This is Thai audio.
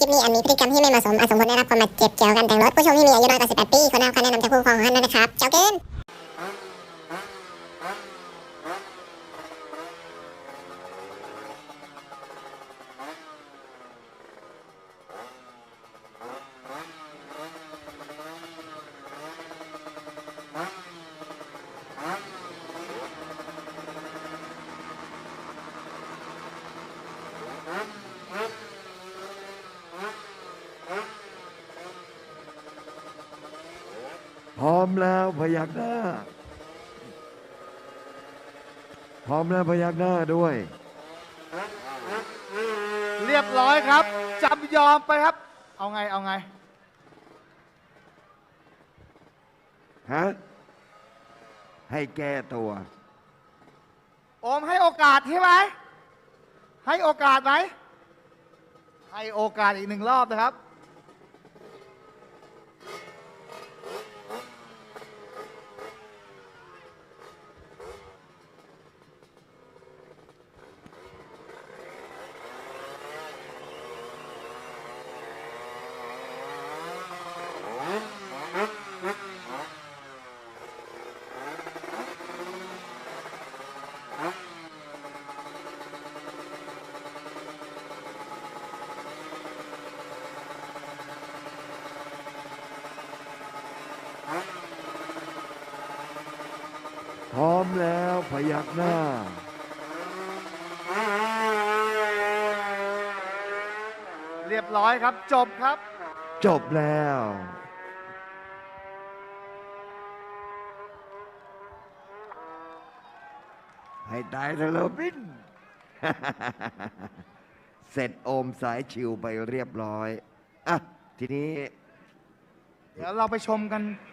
คลิปนี้อาจมีพฤติกรรมที่ไม่เหมาะสมอาจสมควรได้รับความบาดเจ็บเกี่ยวกันแต่งรถผู้ชมที่มีอายุน้อยกว่า 18 ปีควรได้รับคำแนะนำจากผู้ปกครองของท่านนะครับ เจ้าเกณฑ์ พร้อมแล้วพยักหน้า พร้อมแล้วพยักหน้าด้วย เรียบร้อยครับจำยอมไปครับ เอาไงเอาไงฮะให้แก้ตัวโอมให้โอกาสใช่ไหมให้โอกาสไหมให้โอกาสอีกหนึ่งรอบนะครับ ร้อมแล้วพยักหน้า เรียบร้อยครับ จบครับ จบแล้ว ให้ตายเถอะโรบิน เสร็จโอมสายชิวไปเรียบร้อย อะ ทีนี้ เดี๋ยวเราไปชมกัน